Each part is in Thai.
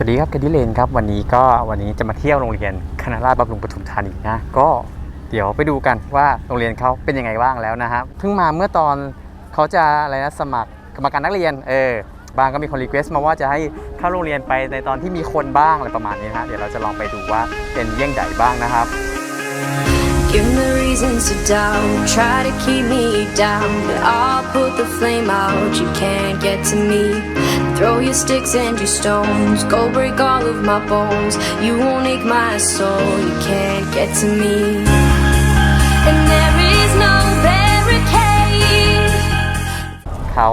สวัสดีครับแคดดี้เลนครับวันนี้ก็วันนี้จะมาเที่ยวโรงเรียนคณะราษฎรบำรุงปทุมธานีนะก็เดี๋ยวไปดูกันว่าโรงเรียนเขาเป็นยังไงบ้างแล้วนะครับเพิ่งมาเมื่อตอนเขาจะอะไรนะสมัครกรรมการนักเรียนเออบางก็มีคนรีเควสต์มาว่าจะให้เข้าโรงเรียนไปในตอนที่มีคนบ้างอะไรประมาณนี้นะฮะเดี๋ยวเราจะลองไปดูว่าเป็นเยี่ยงใดบ้างนะครับ Give me reasons to doubt, try to keep me down. But I'll put the flame out, you can't get to me. Throw your sticks and your stones, go break all of my bones. You won't ache my soul, you can't get to me. And there is no barricade. เขา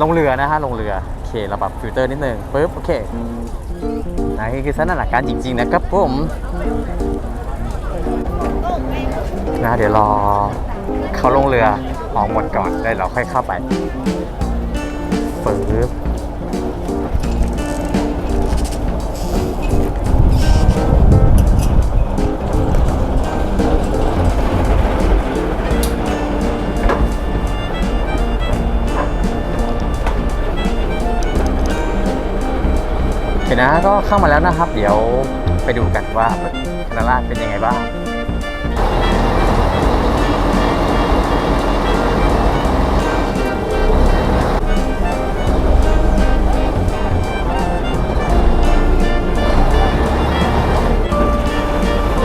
ลงเรือนะฮะลงเรือโอเคเราปรับฟิลเตอร์นิดนึงปึ๊บโอเคนะนี่คือสถานการณ์จริง ๆ นะครับผมนะเดี๋ยวรอเขาลงเรือออกหมดก่อนแล้วเราค่อยเข้าไปปึ๊บ โอเคนะก็เข้ามาแล้วนะครับ เดี๋ยวไปดูกันว่าคณะราษฎรเป็นยังไงบ้าง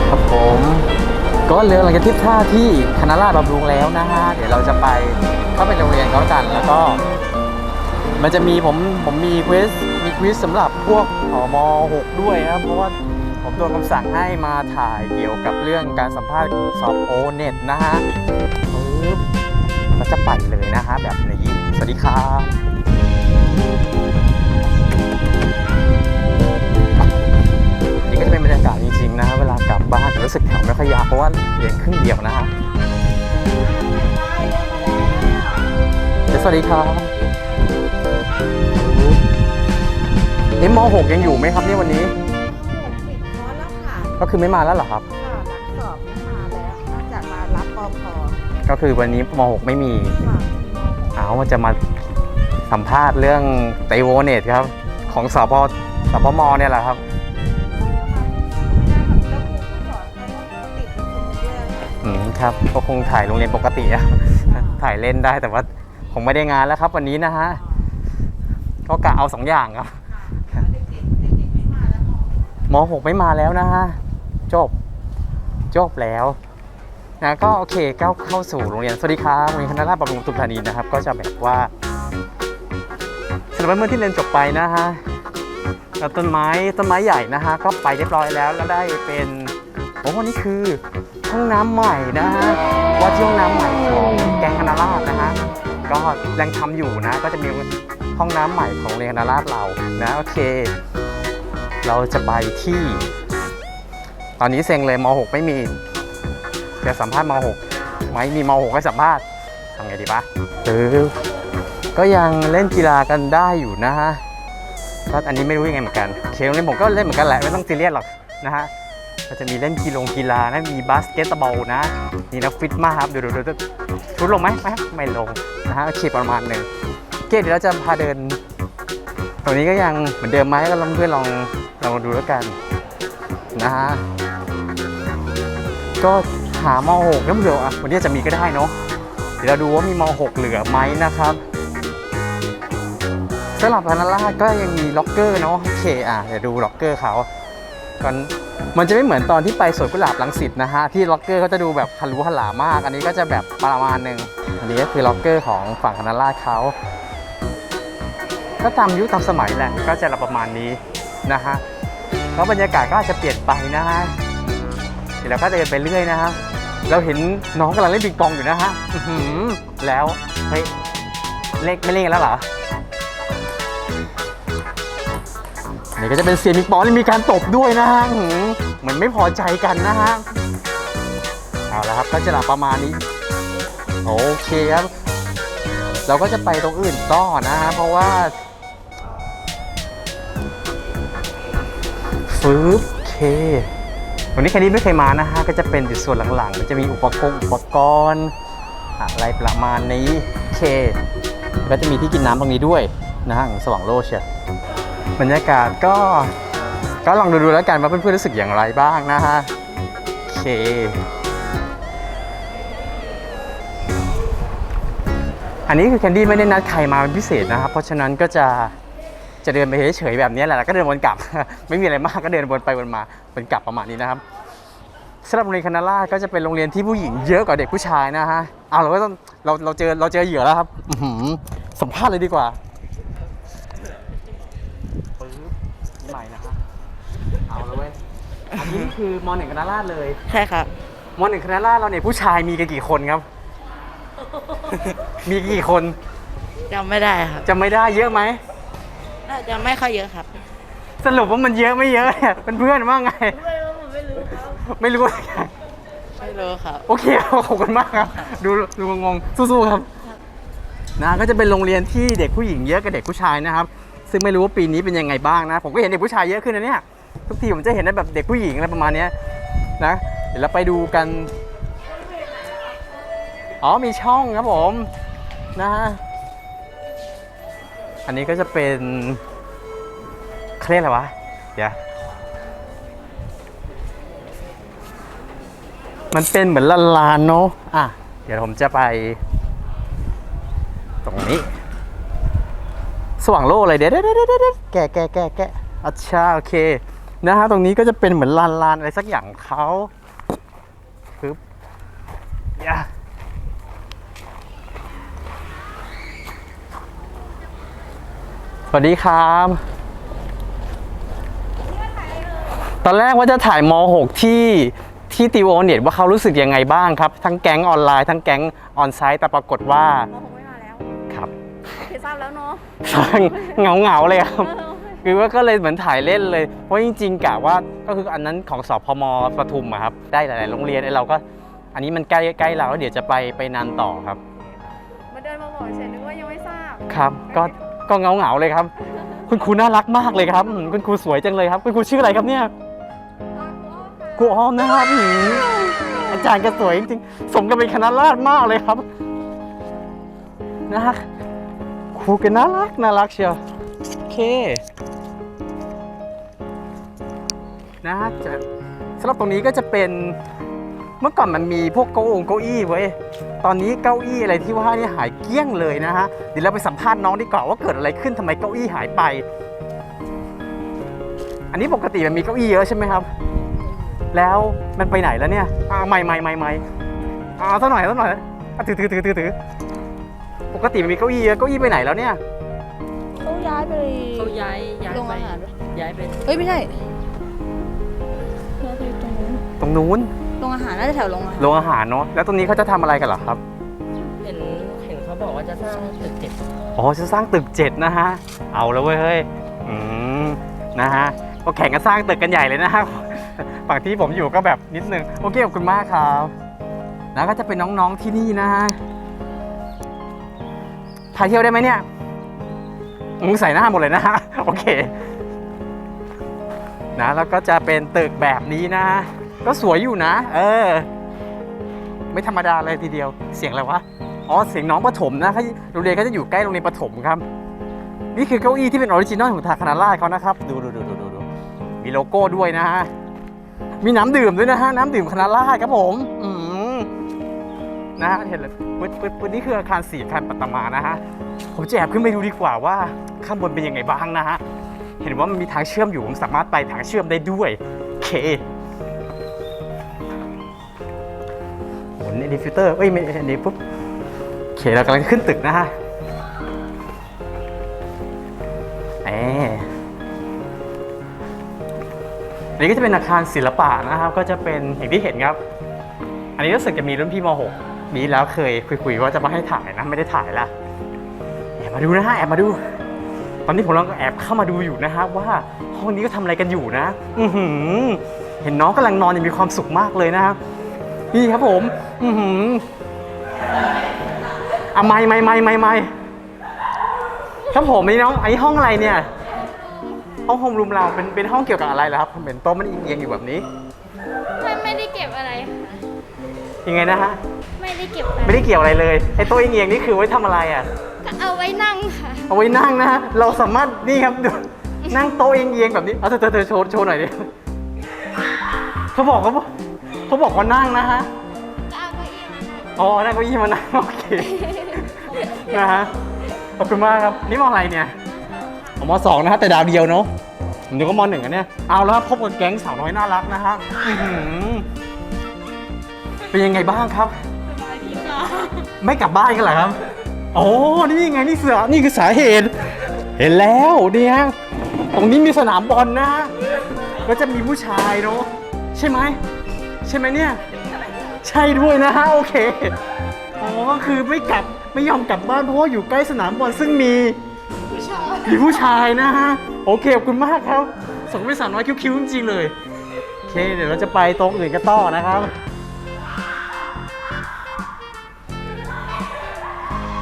ครับผมก็เรือหลังจากที่ท่าที่คณะราษฎรบำรุงแล้วนะฮะเดี๋ยวเราจะไปเข้าไปโรงเรียนเขากัน แล้วก็ มันจะมีผมผมมีควส ควิสสำหรับพวกอม6 ด้วยนะครับเพราะว่าผมโดนคำสั่งให้มาถ่ายเกี่ยวกับเรื่องการสัมภาษณ์สอบโอเน็ตนะฮะปึ๊บก็จะไปเลยนะฮะแบบนี้ สวัสดีครับนี่ก็จะเป็นบรรยากาศจริงๆนะฮะเวลากลับบ้านรู้สึกแถวไม่ค่อยยาวเพราะว่าเรียนครึ่งเดียวนะฮะสวัสดีครับ เอ๊ะม .6 ยังอยู่ไหมครับเนี่ยวันนี้ ปิดคอร์สแล้วค่ะก็คือไม่มาแล้วเหรอครับ ค่ะหลังสอบไม่มาแล้วน่าจะมารับปอพอก็คือวันนี้ม .6 ไม่มีค่ะเอาจะมาสัมภาษณ์เรื่องไตโวเนตครับ ของสพสพมเนี่ยแหละครับ แล้วครูผู้สอนเขาก็ติดเป็นคนเยอะค่ะอืมครับก็คงถ่ายโรงเรียนปกติอะ ถ่ายเล่นได้แต่ว่าคงไม่ได้งานแล้วครับ วันนี้นะฮะก็กะเอาสองอย่างครับ เด็กๆเด็กๆไม่มาแล้ว มอม .6 ไม่มาแล้วนะฮะ จบ จบแล้วนะก็โอเคก้าวเข้าสู่โรงเรียน สวัสดีครับโรงเรียนคณะราษฎรบำรุงปทุมธานีนะครับ ก็จะแบบว่าสำหรับเมื่อที่เรียนจบไปนะฮะแล้วต้นไม้ต้นไม้ใหญ่นะฮะก็ไปเรียบร้อยแล้วแล้วได้เป็นโอ้วันนี้คือห้องน้ำใหม่นะฮะว่าที่ห้องน้ำใหม่ของแกงคณะราษฎรนะฮะก็ยังทำอยู่นะ ก็จะมีห้องน้ำใหม่ของโรงเรียนคณะราษฎรเรานะโอเค เราจะไปที่ ตอนนี้เซ็งเลยม .6 ไม่มีจะสัมภาษณ์ม .6 ไม่มีม .6 ก็สัมภาษณ์ทำไงดีปะเออก็ยังเล่นกีฬากันได้อยู่นะฮะก็อันนี้ไม่รู้ยังไงเหมือนกันเคโรงเรียนผมก็เล่นเหมือนกันแหละไม่ต้องซีเรียสหรอกนะฮะก็จะมีเล่นกีฬากีฬานะมีบาสเกตบอลนะนี่นะฟิตมากครับเดูดูดูดูชุดลงไหมไม่ไม่ลงนะฮะโอเคประมาณหนึ่งเคเดี๋ยวเราจะพาเดินตรงนี้ก็ยังเหมือนเดิมไหมก็ลองเพื่อนลอง ลองดูแล้วกันนะฮะก็หาม 6 น้ำเหลืออะวันนี้จะมีก็ได้เนาะเดี๋ยวเราดูว่ามีม .6 เหลือไหมนะครับสำหรับพนัราก็ยังมีล็อกเกอร์เนาะโอเคอะเดี๋ยวดูล็อกเกอร์เขาก่อนมันจะไม่เหมือนตอนที่ไปสวนกุหลาบลังสิตนะฮะที่ล็อกเกอร์เขาจะดูแบบฮัลุฮัลหลามาก อันนี้ก็จะแบบประมาณหนึ่งอันนี้ก็คือล็อกเกอร์ของฝั่งคณะราษฎรเขาก็ตามยุคตามสมัยแหละก็จะประมาณนี้ นะฮะแล้วบรรยากาศก็อาจจะเปลี่ยนไปนะฮะเดี๋ยวเราก็เดินไปเรื่อยนะฮะเราเห็นน้องกำลังเล่นปิงปองอยู่นะฮะแล้วเฮ้ยเล่นไม่เล่นแล้วเหรอนี่ก็จะเป็นเสียงปิงปองที่มีการตบด้วยนะฮะเหมือนไม่พอใจกันนะฮะเอาละครับก็จะหลับประมาณนี้โอเคครับ เราก็จะไปตรงอื่นต่อนะฮะเพราะว่า ฟืบเค วันนี้แคนดี้ไม่เคยมานะฮะ ก็จะเป็นอยู่ส่วนหลังๆ มันจะมีอุปกรณ์อุปกรณ์อะไรประมาณนี้เค ก็จะมีที่กินน้ำตรงนี้ด้วยนะฮะสว่างโลเชียบรรยากาศก็ก็ลองดูดูแล้วกันว่าเพื่อนๆรู้สึกอย่างไรบ้างนะฮะเคอันนี้คือแคนดี้ไม่ได้นัดใครมาเป็นพิเศษนะครับ เพราะฉะนั้นก็จะ จะเดินไปเฉยๆแบบนี้แหละแล้วก็เดินวนกลับ ไม่มีอะไรมากก็เดินวนไปวนมาวนกลับประมาณนี้นะครับสำหรับโรงเรียนคณะราษฎรก็จะเป็นโรงเรียนที่ผู้หญิงเยอะกว่าเด็กผู้ชายนะฮะเอาเราก็ต้องเราเราเจอเราเจอเหยื่อแล้วครับอื้อหือสัมภาษณ์เลยดีกว่าปึ๊บใหม่นะฮะเอาแล้วเว้ยอันนี้คือมหนึ่งคณะราษฎรเลยใช่ครับมหนึ่งคณะราษฎรเราเนี่ยผู้ชายมีกันกี่คนครับ มีกี่คนจำไม่ได้ครับจำไม่ได้เยอะไหม น่าจะไม่ค่อยเยอะครับ สรุปว่ามันเยอะไม่เยอะเนี่ยเป็นเพื่อนว่าไง ไม่รู้ผมไม่รู้ครับไม่รู้ ไม่รู้ครับ โอเคขอบคุณมากครับ ดูดูงงๆสู้ๆครับนะก็จะเป็นโรงเรียนที่เด็กผู้หญิงเยอะกับเด็กผู้ชายนะครับ ซึ่งไม่รู้ว่าปีนี้เป็นยังไงบ้างนะ ผมก็เห็นเด็กผู้ชายเยอะขึ้นนะเนี่ยทุกทีผมจะเห็นได้แบบเด็กผู้หญิงอะไรประมาณเนี้ยนะเดี๋ยวเราไปดูกัน อ๋อมีช่องครับผมนะฮะ อันนี้ก็จะเป็นเขาเรียกอะไรวะ เดี๋ยว มันเป็นเหมือนลานลานๆเนาะอะ เดี๋ยวผมจะไป ตรงนี้ สว่างโลกเลยเดี๋ยวเดี๋ยวเดี๋ยวเดี๋ยวแกะแกะแกะแกะอัชชาโอเค นะฮะ ตรงนี้ก็จะเป็นเหมือนลานลานๆอะไรสักอย่างเขาปึ๊บอย่า สวัสดีครับ ตอนแรกว่าจะถ่ายม .6 ที่ที่ติวโอเน็ตว่าเขารู้สึกยังไงบ้างครับ ทั้งแก๊งออนไลน์ทั้งแก๊งออนไซต์แต่ปรากฏว่ามหกไม่มาแล้วครับเคทราบแล้วเนาะเหงาเหงาๆเลยครับ คือว่าก็เลยเหมือนถ่ายเล่นเลย เพราะจริงๆกะว่าก็คืออันนั้นของสพมปทุมอะครับ ได้หลายๆโรงเรียนไอ้เราก็ อันนี้มันใกล้ใกล้เราแล้วเดี๋ยวจะไปไปนานต่อครับ มาเดินมาบอกเฉยนึกว่ายังไม่ทราบครับ ก็ ก็เงาเหงาๆเลยครับ คุณครูน่ารักมากเลยครับคุณครูสวยจังเลยครับ คุณครูชื่ออะไรครับเนี่ยครูอ้อมนะครับอาจารย์ก็สวยจริงๆสมกับเป็นคณะราษฎรมากเลยครับนะครูก็น่ารักน่ารักเชียวโอเคนะฮะจะสำหรับตรงนี้ก็จะเป็น เมื่อก่อนมันมีพวกเก้าองเก้าอี้ไว้ย ตอนนี้เก้าอี้อะไรที่ว่านี่หายเกลี้ยงเลยนะฮะ เดี๋ยวเราไปสัมภาษณ์น้องดีกว่าว่าเกิดอะไรขึ้นทำไมเก้าอี้หายไป อันนี้ปกติมันมีเก้าอี้เยอะใช่ไหมครับ แล้วมันไปไหนแล้วเนี่ยอ่าใหม่ใหม่ใหม่ใหม่อ่าสักหน่อยสักหน่อยอะถือถือถือถือถือปกติมันมีเก้าอี้เยอะเก้าอี้ไปไหนแล้วเนี่ยเขาย้ายไปเขาย้ายย้ายโรงไปอาหารย้ายไปเฮ้ยไม่ใช่ย้ายไปตรงนู้นตรงนู้นโร งอาหารน่าจะแถวโรงอาหารโรงอาหารเนาะแล้วตรงนี้เขาจะทำอะไรกันเหรอครับเห็นเห็นเขาบอกว่าจะสร้างตึกเจ็ดอ๋อจะสร้างตึกเจ็ดนะฮะเอาแล้วเว้ยเฮ้ยอืมนะฮะก็แข่งกันสร้างตึกกันใหญ่เลยนะฮะฝั่งที่ผมอยู่ก็แบบนิดนึงโอเคขอบคุณมากครับแล้วก็จะเป็นน้องๆที่นี่นะฮะพาเที่ยวได้ไหมเนี่ยมึงใส่หน้าหมดเลยนะฮะโอเคนะแล้วก็จะเป็นตึกแบบนี้นะ ก็สวยอยู่นะ เออ ไม่ธรรมดาเลยทีเดียว เสียงอะไรวะ อ๋อ เสียงน้องประถมนะเขาโรงเรียนเขาจะอยู่ใกล้โรงเรียนประถมครับ นี่คือเก้าอี้ที่เป็นออริจินอลของทางคณะราษฎรเขานะครับ ดูดูดูดูดูมีโลโก้ด้วยนะฮะ มีน้ำดื่มด้วยนะฮะ น้ำดื่มคณะราษฎรครับผม อืมนะฮะ เห็นเลยปึ๊ดปึ๊ดปึ๊ดนี่คืออาคารสี่อาคารปัตตมานะฮะ ผมจะแอบขึ้นไปดูดีกว่าว่าข้างบนเป็นยังไงบ้างนะฮะ เห็นว่ามันมีทางเชื่อมอยู่ ผมสามารถไปทางเชื่อมได้ด้วยโอเค ดิฟิวเตอร์เอ้ยไม่อันนี้ปุ๊บโอเคเรากำลังขึ้นตึกนะฮะเออันนี้ก็จะเป็นอาคารศิลปะนะครับ ก็จะเป็นอย่างที่เห็นครับ อันนี้รู้สึกจะมีรุ่นพี่ม .6 มีแล้วเคยคุยๆว่าจะมาให้ถ่ายนะไม่ได้ถ่ายละแอบมาดูนะฮะแอบมาดู ตอนนี้ผมกำลังแอบเข้ามาดูอยู่นะฮะว่าห้องนี้ก็ทำอะไรกันอยู่นะ อือหือเห็นน้องกำลังนอนอย่างมีความสุขมากเลยนะครับ นี่ครับผม อือหืออะไม่ไม่ไม่ไม่ไม่ครับผมนี่น้องไอ้ห้องอะไรเนี่ย ห้องโฮมรูมเราเป็นเป็นห้องเกี่ยวกับอะไรเหรอครับผมเห็นโต๊ะมันเอียงๆอยู่แบบนี้ ไม่ไม่ได้เก็บอะไรค่ะยังไงนะฮะ ไม่ได้เก็บอะไรไม่ได้เกี่ยวอะไรเลย ไอ้โต๊ะเอียงๆนี่คือไว้ทำอะไรอะ ก็เอาไว้นั่งค่ะ เอาไว้นั่งนะฮะ เราสามารถนี่ครับดูนั่งโต๊ะเอียงๆแบบนี้ เอาเธอเธอเธอโชว์โชว์หน่อยดิเขาบอกเขาบอก เขาบอกว่านั่งนะฮะก็เอาเก้าอี้มาอ๋อนั่งเก้าอี้มานั่งโอเคนะฮะขอบคุณมากครับนี่มออะไรเนี่ยผมมสองนะฮะแต่ดาวเดียวเนาะผมนึกว่ามหนึ่งอะเนี่ยเอาแล้วครับพบกับแก๊งสาวน้อยน่ารักนะฮะอื้อหือเป็นยังไงบ้างครับไม่กลับบ้านกันเหรอครับ โอ้นี่ไงนี่เสือนี่คือสาเหตุ เห็นแล้วเนี่ยตรงนี้มีสนามบอลนะฮะก็จะมีผู้ชายเนาะใช่ไหม ใช่ไหมเนี่ย ใช่ด้วยนะฮะโอเคอ๋อก็คือไม่กลับไม่ยอมกลับบ้านเพราะว่าอยู่ใกล้สนามบอลซึ่งมีมีผู้ชายนะฮะโอเคขอบคุณมากครับส่งไปสาวน้อยคิ้วๆจริงๆเลยโอเคเดี๋ยวเราจะไปโตรงอื่นกันต่อนะครับ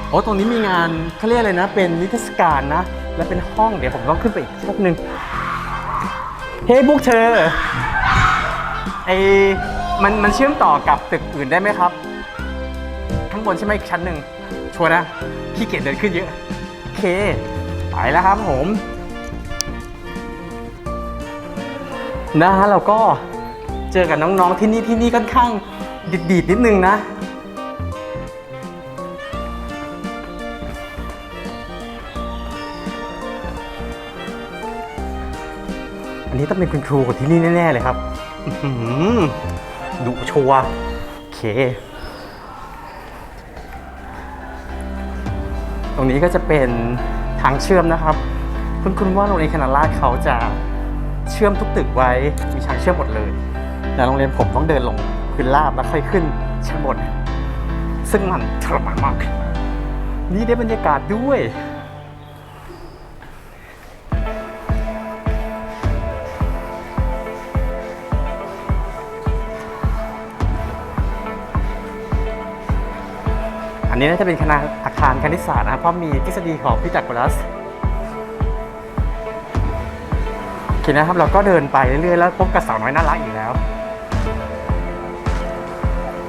โอ้ตรงนี้มีงานเขาเรียกอะไรนะ เป็นนิทรรศการนะ และเป็นห้องเดี๋ยวผมต้องขึ้นไปอีกชั้นหนึ่งเฮ้ยพวกเธอไอ มันมันเชื่อมต่อกับตึกอื่นได้ไหมครับ ข้างบนใช่ไหมอีกชั้นหนึ่งชัวร์นะขี้เกียจเดินขึ้นเยอะโอเค ไปแล้วครับผม นะฮะเราก็เจอกับน้องๆที่นี่ที่นี่ค่อนข้างดีดๆนิดนึงนะอันนี้ต้องเป็นคุณครูของที่นี่แน่ ๆ เลยครับ ดุชัวร์โอเค ตรงนี้ก็จะเป็นทางเชื่อมนะครับ คุณคุณว่าโรงเรียนคณะราษฎรเขาจะเชื่อมทุกตึกไว้มีทางเชื่อมหมดเลย แต่โรงเรียนผมต้องเดินลงพื้นราบแล้วค่อยขึ้นชั้นบน ซึ่งมันทรมานมาก นี่ได้บรรยากาศด้วย นนี้น่าจะเป็นคณะอาคารคณิตศาสตร์นะครับเพราะมีทฤษฎีของพีทาโกรัสโอเคนะครับเราก็เดินไปเรื่อยๆแล้วพบกับสาวน้อยน่ารักอีกแล้ว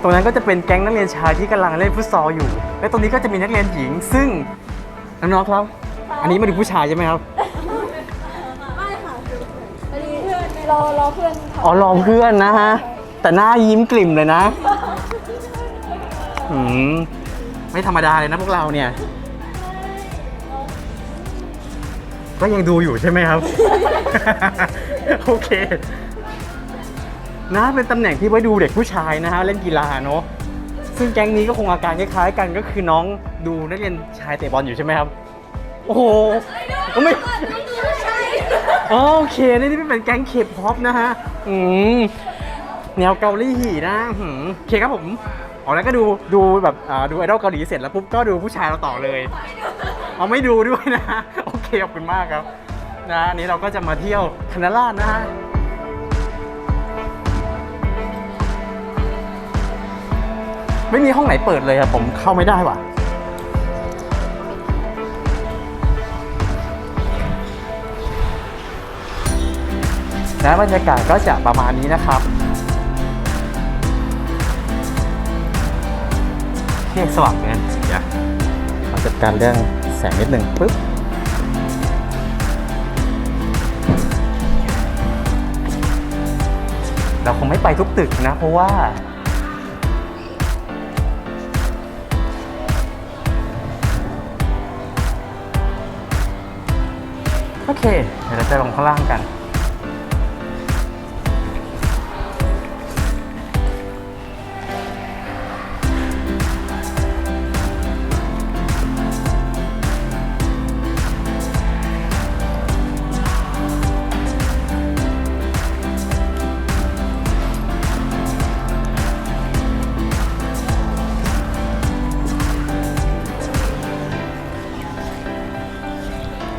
ตรงนั้นก็จะเป็นแก๊งนักเรียนชายที่กำลังเล่นฟุตซอลอยู่ และตรงนี้ก็จะมีนักเรียนหญิง ซึ่งน้องๆครับ อันนี้มาดูผู้ชายใช่ไหมครับรอรอเพื่อนอ๋อรอเพื่อนนะฮะ แต่หน้ายิ้มกลิ่มเลยนะ อืม ไม่ธรรมดาเลยนะพวกเราเนี่ย ก็ยังดูอยู่ใช่ไหมครับ โอเค นะเป็นตำแหน่งที่ไว้ดูเด็กผู้ชายนะฮะเล่นกีฬาเนอะซึ่งแก๊งนี้ก็คงอาการคล้ายๆกันก็คือน้องดูนักเรียนชายเตะบอลอยู่ใช่ไหมครับ โอ้โหไม่อ๋อโอเคนี่นี่เป็นแก๊งเคป๊อปนะฮะ อืมแนวเกาหลีนะหืมโอเคครับผม อ๋อแล้วก็ดูดูแบบอ่าดูไอดอลเกาหลีเสร็จแล้วปุ๊บก็ดูผู้ชายเราต่อเลยเอาไม่ดูด้วยนะ โอเคขอบคุณมากครับนะอันนี้เราก็จะมาเที่ยวคณะราษฎรนะฮะไม่มีห้องไหนเปิดเลยอะผมเข้าไม่ได้ว่ะนะบรรยากาศก็จะประมาณนี้นะครับ โอเคสว่างเงินเดี๋ยวขอจัดการเรื่องแสงนิดหนึ่งปึ๊บเราคงไม่ไปทุกตึกนะ เพราะว่า โอเค เดี๋ยวเราจะลงข้างล่างกัน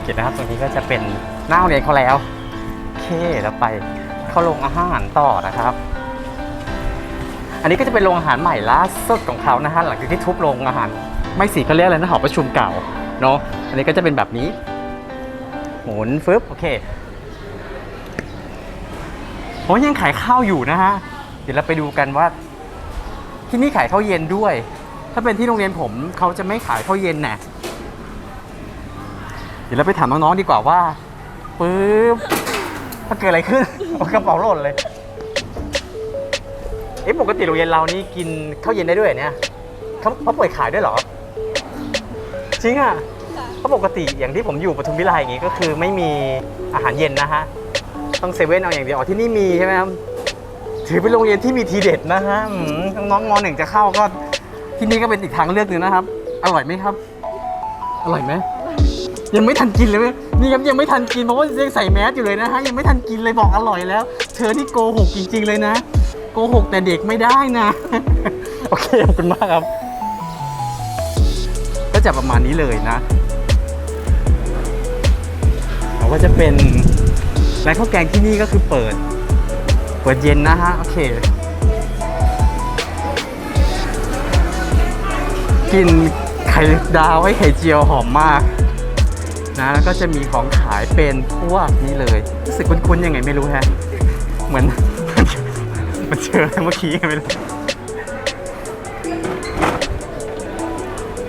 โอเคนะครับตรงนี้ก็จะเป็นหน้าโรงเรียนเขาแล้วโอเคแล้วไปเข้าโรงอาหารต่อนะครับ อันนี้ก็จะเป็นโรงอาหารใหม่ล่าสุดของเขานะฮะหลังจากที่ทุบโรงอาหารไม่สีเขาเรียกอะไรนะหอประชุมเก่าเนาะอันนี้ก็จะเป็นแบบนี้ หมุนฟึบโอเคโอ้ยังขายข้าวอยู่นะฮะเดี๋ยวเราไปดูกันว่า ที่นี่ขายข้าวเย็นด้วย ถ้าเป็นที่โรงเรียนผมเขาจะไม่ขายข้าวเย็นน่ะ ดี๋ยวเราไปถามน้องๆดีกว่าว่าปึ๊บมันเกิดอะไรขึ้น เอากระเป๋าหล่นเลยเอ๊ะปกติโรงเรียนเรานี่กินข้าวเย็นได้ด้วยเหรอเนี่ยเขาเขาเปิดขายด้วยเหรอ จริงอะเพราะปกติอย่างที่ผมอยู่ปทุมวิไลอย่างงี้ก็คือไม่มีอาหารเย็นนะฮะ ต้องเซเว่นเอาอย่างเดียวอ๋อที่นี่มีใช่ไหมครับ ถือเป็นโรงเรียนที่มีทีเด็ดนะฮะอืมน้องๆมหนึ่งจะเข้าก็ที่นี่ก็เป็นอีกทางเลือกหนึ่งนะครับ อร่อยไหมครับ อร่อยไหม ยังไม่ทันกินเลยนี่ครับยังไม่ทันกินเพราะว่ายังใส่แมสอยู่เลยนะฮะยังไม่ทันกินเลยบอกอร่อยแล้ว เธอนี่โกหกจริง ๆ เลยนะ โกหกแต่เด็กไม่ได้นะ โอเคขอบคุณมากครับ ก็จะประมาณนี้เลยนะเขาก็จะเป็นร้านข้าวแกงที่นี่ก็คือเปิด เปิดเย็นนะฮะโอเคกินไข่ดาวไว้ไข่เจียวหอมมาก นะแล้วก็จะมีของขายเป็นพวกนี้เลยรู้สึกคุ้นๆยังไงไม่รู้แฮะเหมือนมันเจออะไรเมื่อกี้ไงไม่รู้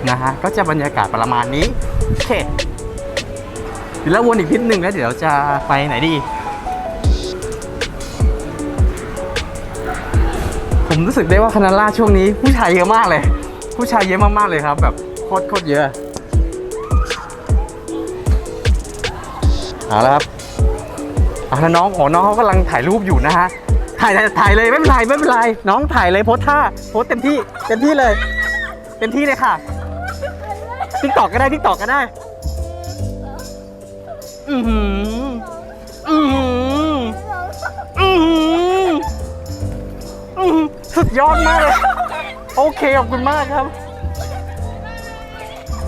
นะฮะก็จะบรรยากาศประมาณนี้โอเคเดี๋ยวเราวนอีกนิดนึงแล้วเดี๋ยวจะไปไหนดี ผมรู้สึกได้ว่าคณะล่าช่วงนี้ผู้ชายเยอะมากเลย ผู้ชายเยอะมากๆเลยครับ แบบโคตรโคตรเยอะ เอาละครับเอาละน้องโอ้น้องเขากำลังถ่ายรูปอยู่นะฮะ ถ่ายถ่ายถ่ายเลยไม่เป็นไรไม่เป็นไร น้องถ่ายเลยโพสท่าโพสเต็มที่เต็มที่เลย เต็มที่เลยค่ะทิกตอกก็ได้ทิกตอกก็ได้ อือหืออือหืออือหืออือหือสุดยอดมากเลย โอเคขอบคุณมากครับ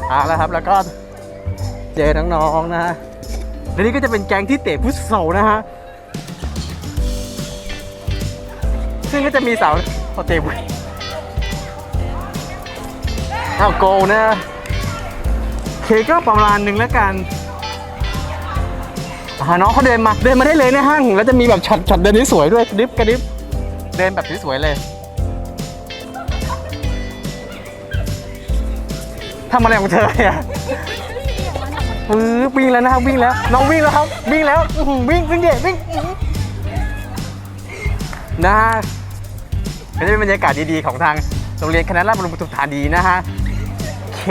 เอาละครับแล้วก็เจอน้องๆนะฮะ และนี่ก็จะเป็นแก๊งที่เตะฟุตซอลนะฮะ ซึ่งก็จะมีสาวพอเตะบุยอ้าโกลนะ เคก็ประมาณหนึ่งแล้วกันอ่าน้องเขาเดินมาเดินมาได้เลยในห้าง แล้วจะมีแบบช็อตช็อตเดินที่สวยด้วยกระดิบกระดิบเดินแบบสวยๆเลยทำอะไรของเธอเนี่ย ปื๊บวิ่งแล้วนะครับวิ่งแล้วน้องวิ่งแล้วครับ วิ่งแล้ววิ่งวิ่งเด็วิ่งนะฮะก็จะเป็นบรรยากาศดีๆของทางโรงเรียนคณะราษฎรบรมปทุมธานีนะฮะเค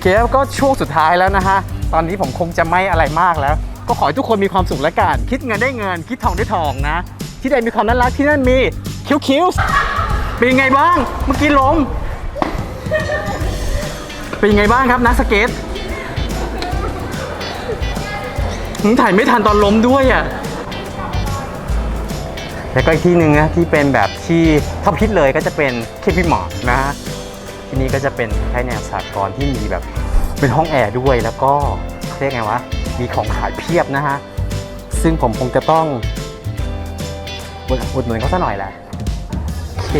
เคแล้วก็ช่วงสุดท้ายแล้วนะฮะตอนนี้ผมคงจะไม่อะไรมากแล้ว ก็ขอให้ทุกคนมีความสุขแล้วกันคิดเงินได้เงิน คิดทองได้ทองนะ ที่ใดมีความน่ารักที่นั่นมีคิ้วคิ้วๆเป็นไงบ้างเมื่อกี้ล้ม เป็นยังไงบ้างครับนักสเก็ตหืมถ่ายไม่ทันตอนล้มด้วยอะ แล้วก็อีกที่หนึ่งนะที่เป็นแบบที่ท็อปฮิตเลยก็จะเป็นเคพีมอร์นะฮะที่นี่ก็จะเป็นคล้ายๆแนวสากลที่มีแบบเป็นห้องแอร์ด้วยแล้วก็เรียกไงวะ มีของขายเพียบนะฮะ ซึ่งผมคงจะต้องอุดอุดหนุนเขาซะหน่อยแหละโอเค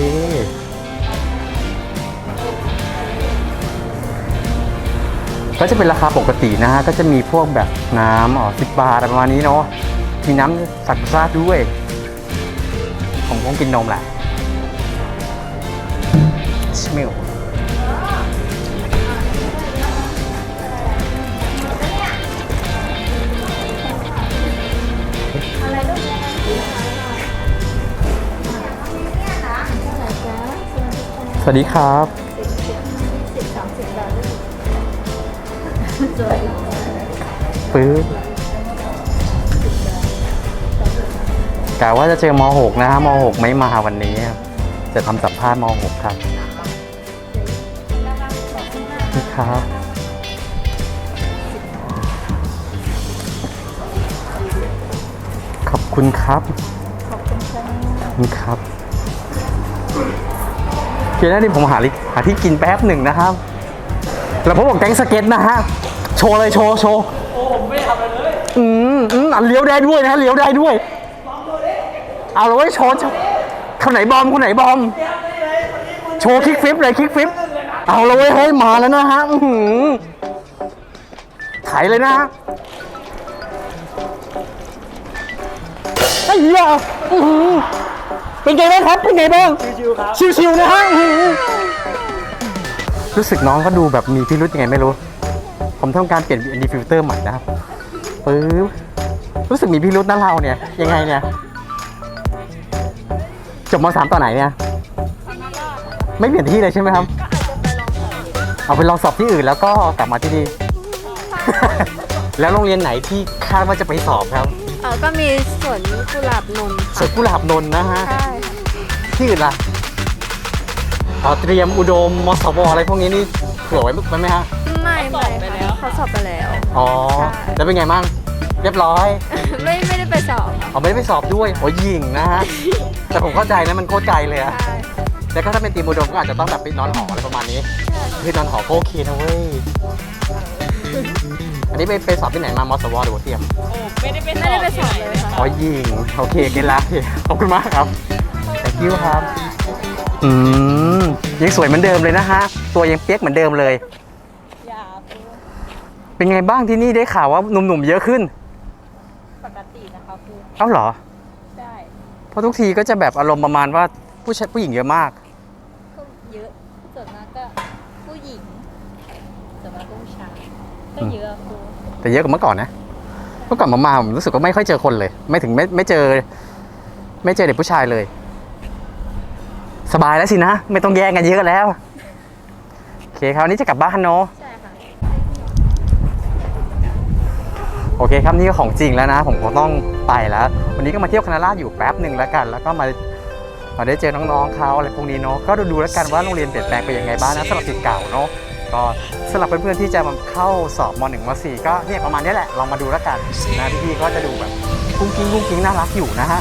ก็จะเป็นราคาปกตินะฮะก็จะมีพวกแบบน้ำอ๋อสิบบาทประมาณนี้เนาะมีน้ำสักราดด้วย ผมคงกินนมแหละชิมิลสวัสดีครับ ปื๊บกะว่าจะเจอม .6 นะฮะม .6 ไม่มาวันนี้ครับจะทำสัมภาษณ์ม .6 ครับนี่ครับขอบคุณครับ ขอบคุณครับเดี๋ยวนี่ผมหาหาที่กินแป๊บหนึ่งนะครับ แล้วผมบอกแก๊งสเก็ตนะฮะ โชว์เลยโชว์โชว์โอ้ผมไม่ทำอะไรเลย อืมอืมอะเลี้ยวได้ด้วยนะเลี้ยวได้ด้วย เอาเลยเว้ยโชว์โชว์คนไหนบอมคนไหนบอม โชว์คิกฟลิปเลยคิกฟลิป เอาเลยเว้ยเฮ้ยมาแล้วนะฮะอือหือถ่ายเลยนะฮะไอ้เหี้ยอื้อหือเป็นไงบ้างครับเป็นไงบ้างชิวๆครับชิวๆนะฮะอื้อหือ รู้สึกน้องก็ดูแบบมีพิรุธยังไงไม่รู้ ผมทำการเปลี่ยน ND filter ใหม่นะครับปึ๊บรู้สึกมีพิรุษนะเราเนี่ย ยังไงเนี่ย จบมสามต่อไหนเนี่ย ไม่เปลี่ยนที่เลยใช่ไหมครับ เอาไปลองสอบที่อื่นแล้วก็กลับมาที่นี่ แล้วโรงเรียนไหนที่คาดว่าจะไปสอบครับ เออก็มีสวนกุหลาบนนท์สวนกุหลาบนนท์นะฮะ ใช่ ที่อื่นล่ะ อ๋อเตรียมอุดมมสวอะไรพวกนี้นี่เผื่อไว้ไว้ไหมฮะ ไม่ไม่ค่ะเขาสอบไปแล้ว อ๋อ ใช่ แล้วเป็นไงบ้างเรียบร้อย ไม่ไม่ได้ไปสอบเอาไม่ได้ไปสอบด้วยโอ้ยิงนะฮะ แต่ผมเข้าใจนะมันโคตรไกลเลยอะใช่แล้วก็ถ้าเป็นตีมอุดมก็อาจจะต้องแบบไปนอนหออะไรประมาณนี้คือนอนหอก็โอเคนะเว้ย อันนี้ไปไปสอบที่ไหนมามสวหรือว่าเตรียม โอ้ไม่ได้ไปไม่ได้ไปสอบเลยค่ะ อ๋อยิง โอเคเก็ตละขอบคุณมากครับ thank you ครับ อืมยังสวยเหมือนเดิมเลยนะฮะ ตัวยังเปียกเหมือนเดิมเลย อย่าเป็นไงบ้างที่นี่ได้ข่าวว่าหนุ่มๆเยอะขึ้น ปกตินะคะครูเอ้าเหรอ ได้เพราะทุกทีก็จะแบบอารมณ์ประมาณว่าผู้ชายผู้หญิงเยอะมาก ก็เยอะส่วนมากก็ผู้หญิงส่วนมากก็ผู้ชายก็เยอะครูแต่เยอะกว่าเมื่อก่อนนะ เมื่อก่อนมามาผมรู้สึกว่าไม่ค่อยเจอคนเลย ไม่ถึงไม่ไม่เจอ ไม่เจอเด็กผู้ชายเลย สบายแล้วสินะ ไม่ต้องแย่งกันเยอะแล้ว โอเคคราวนี้จะกลับบ้านเนาะใช่ค่ะ โอเคครับนี่ก็ของจริงแล้วนะ ผมคงต้องไปแล้ว วันนี้ก็มาเที่ยวคณะราษฎรอยู่แป๊บหนึ่งแล้วกัน แล้วก็มามาได้เจอน้องๆเขาอะไรพวกนี้เนาะก็ดูๆแล้วกันว่าโรงเรียนเปลี่ยนแปลงไปยังไงบ้างนะสำหรับสิทธิ์เก่าเนาะก็สำหรับเพื่อนๆที่จะมาเข้าสอบม .1 ม .4 ก็เนี่ยประมาณนี้แหละลองมาดูแล้วกันนะพี่ๆก็จะดูแบบกุ้งกิ้งกุ้งกิ้งน่ารักอยู่นะฮะ